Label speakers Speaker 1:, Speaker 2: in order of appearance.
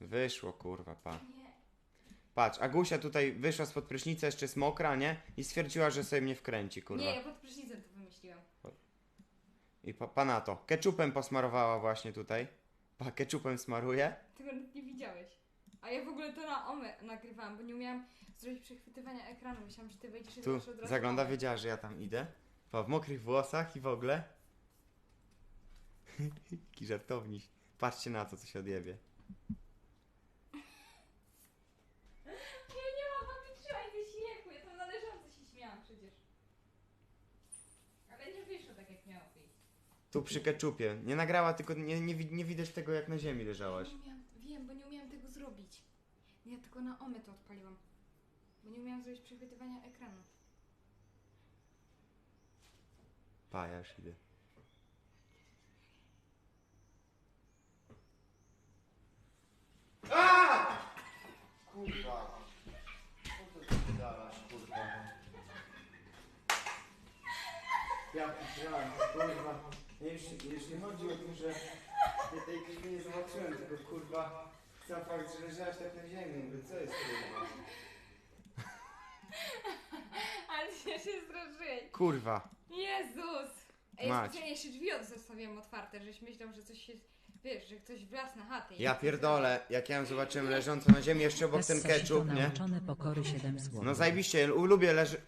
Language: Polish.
Speaker 1: Wyszło, kurwa, pa.
Speaker 2: Nie.
Speaker 1: Patrz, Agusia tutaj wyszła spod prysznica, jeszcze jest mokra, nie? I stwierdziła, że sobie mnie wkręci, kurwa.
Speaker 2: Nie, ja pod prysznicem to wymyśliłam.
Speaker 1: I pa, pa na to. Ketchupem posmarowała właśnie tutaj. Pa, ketchupem smaruje.
Speaker 2: Tego nawet nie widziałeś. A ja w ogóle to na OME nagrywałam, bo nie umiałam zrobić przechwytywania ekranu. Myślałam, że ty wejdziesz i
Speaker 1: Tu
Speaker 2: zobaczysz od razu
Speaker 1: zagląda,
Speaker 2: OME.
Speaker 1: wiedziała, że ja tam idę. Pa, w mokrych włosach i w ogóle. Jaki żartowniś. Patrzcie na to, co się odjebie.
Speaker 2: Ja nie mogłam wytrzymać ze śmiechu, ja tam należąco się śmiałam przecież. Ale nie wyszło tak jak miało wyjść.
Speaker 1: Tu przy ketchupie. Nie nagrała, tylko nie, nie, wi- nie widać tego, jak na ziemi leżałaś.
Speaker 2: Nie umiałam, wiem, bo nie umiałam tego zrobić. Ja tylko na OME to odpaliłam. Bo nie umiałam zrobić przechwytywania ekranu.
Speaker 1: Pa, ja już idę. Kurwa. Co to ty dalasz, kurwa? Ja pisałem, kurwa. Już nie chodzi o to, że ja tej krwi nie zobaczyłem, tylko kurwa sam fakt, że leżałaś tak na ziemi. Mówię, co jest kurwa?
Speaker 2: Ale ja się straszyłeś.
Speaker 1: Kurwa.
Speaker 2: Jezus! Ej,
Speaker 1: Mać.
Speaker 2: specjalnie jeszcze drzwi od- zostawiłam otwarte, żeś myślał, że coś się... Wiesz, że ktoś wlazł na chatę. i-
Speaker 1: Ja pierdolę, jak ja ją zobaczyłem leżącą na ziemi, jeszcze obok ten
Speaker 3: Essa
Speaker 1: ketchup, nie?
Speaker 3: nauczony pokory 7 zł.
Speaker 1: No zajebiście, lubię leży,